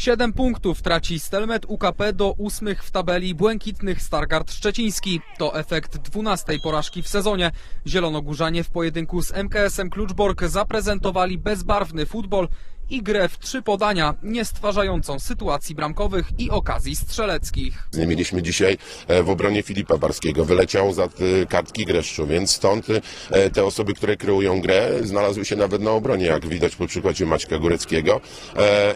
Siedem punktów traci Stelmet UKP do ósmych w tabeli błękitnych Stargard Szczeciński. To efekt dwunastej porażki w sezonie. Zielonogórzanie w pojedynku z MKS-em Kluczbork zaprezentowali bezbarwny futbol i grę w trzy podania, nie stwarzającą sytuacji bramkowych i okazji strzeleckich. Nie mieliśmy dzisiaj e, w obronie Filipa Barskiego. Wyleciał za e, kartki Greszczu, więc stąd e, te osoby, które kreują grę, znalazły się nawet na obronie, jak widać po przykładzie Maćka Góreckiego.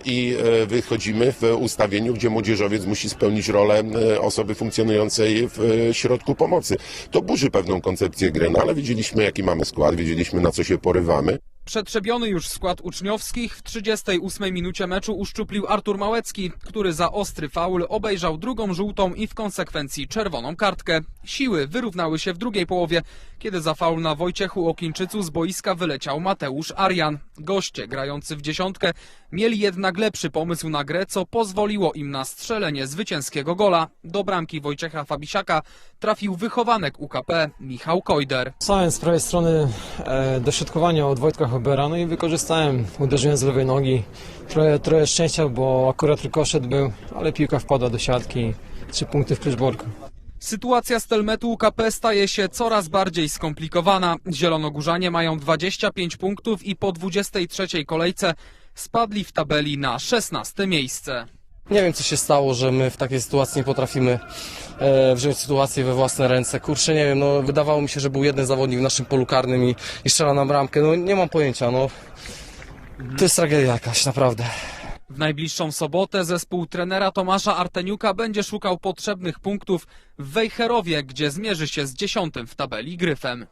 I wychodzimy w ustawieniu, gdzie młodzieżowiec musi spełnić rolę osoby funkcjonującej w środku pomocy. To burzy pewną koncepcję gry, no ale widzieliśmy, jaki mamy skład, wiedzieliśmy, na co się porywamy. Przetrzebiony już skład uczniowskich w 38 minucie meczu uszczuplił Artur Małecki, który za ostry faul obejrzał drugą żółtą i w konsekwencji czerwoną kartkę. Siły wyrównały się w drugiej połowie, kiedy za faul na Wojciechu Okińczycu z boiska wyleciał Mateusz Arian. Goście grający w dziesiątkę mieli jednak lepszy pomysł na grę, co pozwoliło im na strzelenie zwycięskiego gola. Do bramki Wojciecha Fabisiaka trafił wychowanek UKP Michał Kojder. Z prawej strony e, dośrodkowania od Wojtka Hobera, no i wykorzystałem, uderzyłem z lewej nogi. Trochę, trochę szczęścia, bo akurat rykoszyt był, ale piłka wpadła do siatki. Trzy punkty w Kluczborku. Sytuacja Stelmetu UKP staje się coraz bardziej skomplikowana. Zielonogórzanie mają 25 punktów i po 23 kolejce spadli w tabeli na 16 miejsce. Nie wiem, co się stało, że my w takiej sytuacji nie potrafimy e, wziąć sytuację we własne ręce. Kurczę, nie wiem, no wydawało mi się, że był jeden zawodnik w naszym polu karnym i, i strzela na bramkę. No nie mam pojęcia, no. To jest tragedia jakaś, naprawdę. W najbliższą sobotę zespół trenera Tomasza Arteniuka będzie szukał potrzebnych punktów w Wejherowie, gdzie zmierzy się z dziesiątym w tabeli Gryfem.